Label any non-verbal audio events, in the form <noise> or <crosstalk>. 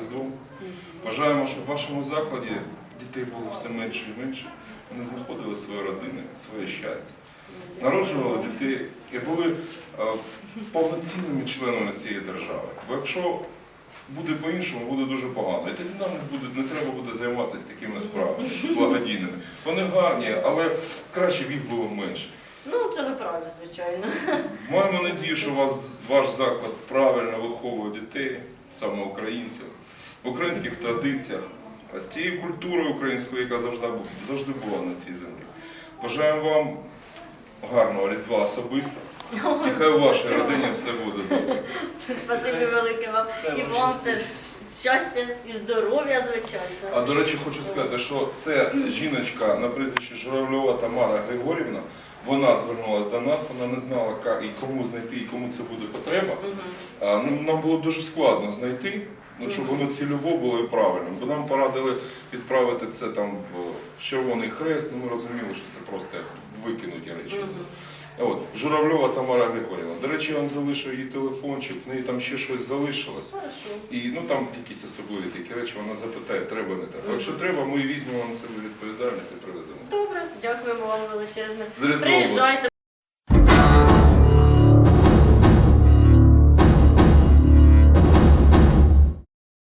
Різдвом. Бажаємо, щоб в вашому закладі дітей було все менше і менше. Вони знаходили свої родини, своє щастя. Народжували дітей і були е, повноцінними членами цієї держави. Бо якщо буде по-іншому, буде дуже погано. І тоді нам не, буде, не треба буде займатися такими справами <laughs> благодійними. Вони гарні, але краще б їх було менше. Ну, це ви праві, звичайно. Маємо надію, що вас, ваш заклад правильно виховує дітей, саме українців, в українських традиціях, а з тією культурою українською, яка завжди, бу- завжди була на цій землі. Бажаємо вам гарного Різдва особисто. І хай у вашій родині все буде добре. Спасибі велике вам. Хай І вам вам теж щастя і здоров'я, звичайно. А до речі, хочу сказати, що це жіночка на прізвище Журавльова Тамара Григорівна. Вона звернулася до нас, вона не знала, ка- і кому знайти, і кому це буде потреба. А, ну, нам було дуже складно знайти, ну, щоб воно цільово було і правильним. Бо нам порадили відправити це там в, Червоний Хрест, ну ми розуміли, що це просто як викинуті речі. От, Журавльова Тамара Григорівна. До речі, я вам залишу її телефончик, в неї там ще щось залишилось. Хорошо. І ну там якісь особливі такі речі, вона запитає, треба не треба. Якщо треба, ми візьмемо на себе відповідальність і привеземо. Дякуємо вам величезне. З Різдвом. Приїжджайте.